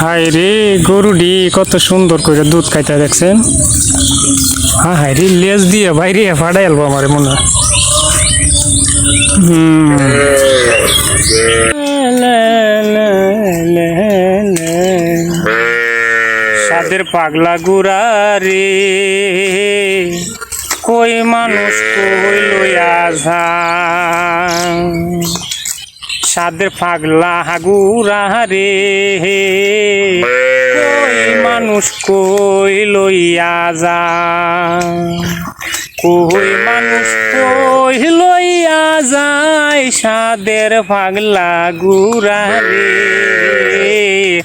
High রে গরুডি, কত সুন্দর করে দুধ খাইতে দেখছেন। হ্যাঁ হাই রে, লেজ দিয়ে বাইরে ফাটাই আলবো আমার মনে সাদের পাগলা গুড়া রে, কই মানুষ কই লইয়া যা সাদের পাগলা হাগুরা রে। কই মানুষ কই লইয়া যা কই মানুষ কই লইয়া যায় সাদের পাগলা গুড়া রে।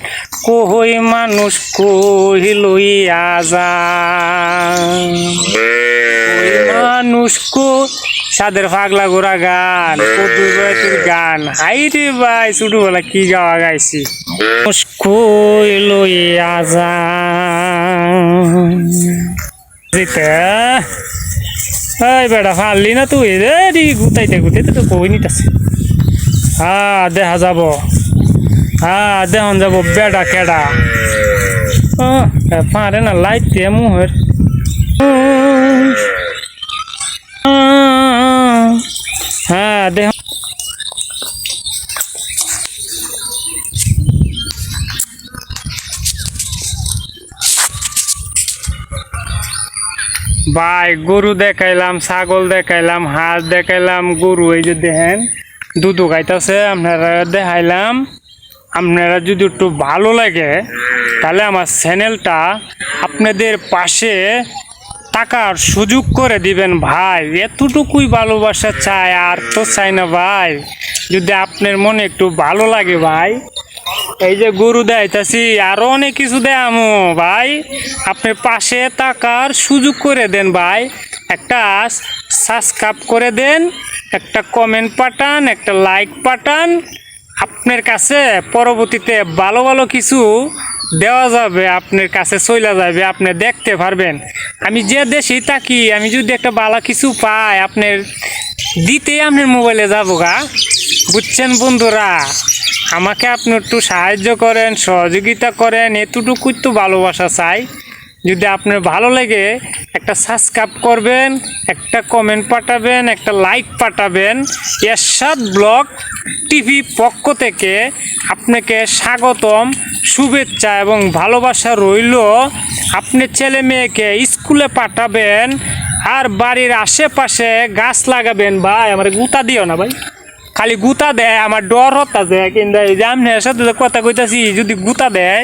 কই মানুষ কই লইয়া ওই মানুষ কো সাদের পাগলা গোড়া গান কদু বয়সের গান। হাই রে ভাই ছোটবেলা কি গাওয়া গাইছি? কই লইয়া যা এই বেটা ফাললি না তুই? রে রি গুতাইতে গুতাইতে তো কই নিতাছে। হ্যাঁ দেখা যাব। হ্যাঁ দেহন যাব বেটা কেডা। পারে না লাইট দিয়ে মুহের। হ্যাঁ দেহ ভাই, গরু দেখাইলাম, ছাগল দেখাইলাম, হাঁস দেখাইলাম, গরু এই যে দেখেন দুধু খাইতেছে, আপনারা দেখাইলাম। আপনারা যদি একটু ভালো লাগে, তাহলে আমার চ্যানেলটা আপনাদের পাশে টাকার সুযোগ করে দিবেন ভাই। এতটুকুই ভালোবাসা চাই, আর তো চাই না ভাই। যদি আপনার মনে একটু ভালো লাগে ভাই। এই যে গরু দেয়তাছি আরও অনেক কিছু দেয়ামো ভাই। আপনার পাশে টাকার সুযোগ করে দেন ভাই। একটা সাবস্ক্রাইব করে দেন, একটা কমেন্ট পাঠান, একটা লাইক পাঠান। আপনার কাছে পরবর্তীতে ভালো ভালো কিছু দেওয়া যাবে, আপনার কাছে চইলা যাবে, আপনি দেখতে পারবেন। আমি যে দেশেই থাকি, আমি যদি একটা ভালো কিছু পাই, আপনার দিতে আপনার মোবাইলে যাব গা। বুঝছেন বন্ধুরা? আমাকে আপনি একটু সাহায্য করেন, সহযোগিতা করেন, এতটুকুই তো ভালোবাসা চাই। যদি আপনার ভালো লাগে, একটা সাবস্ক্রাইব করবেন, একটা কমেন্ট পাঠাবেন, একটা লাইক পাঠাবেন। এরশাদ ব্লগ টিভি পক্ষ থেকে আপনাকে স্বাগতম। শুভেচ্ছা এবং ভালোবাসা রইল। আপনি ছেলে মেয়েকে স্কুলে পাঠাবেন, আর বাড়ির আশেপাশে গাছ লাগাবেন। ভাই, আমার গুতা দিও না ভাই। খালি গুতা দেয়, আমার ডর হতা দেয় কিন্তু এই যে সাথে কথা কইতাছি, যদি গুতা দেয়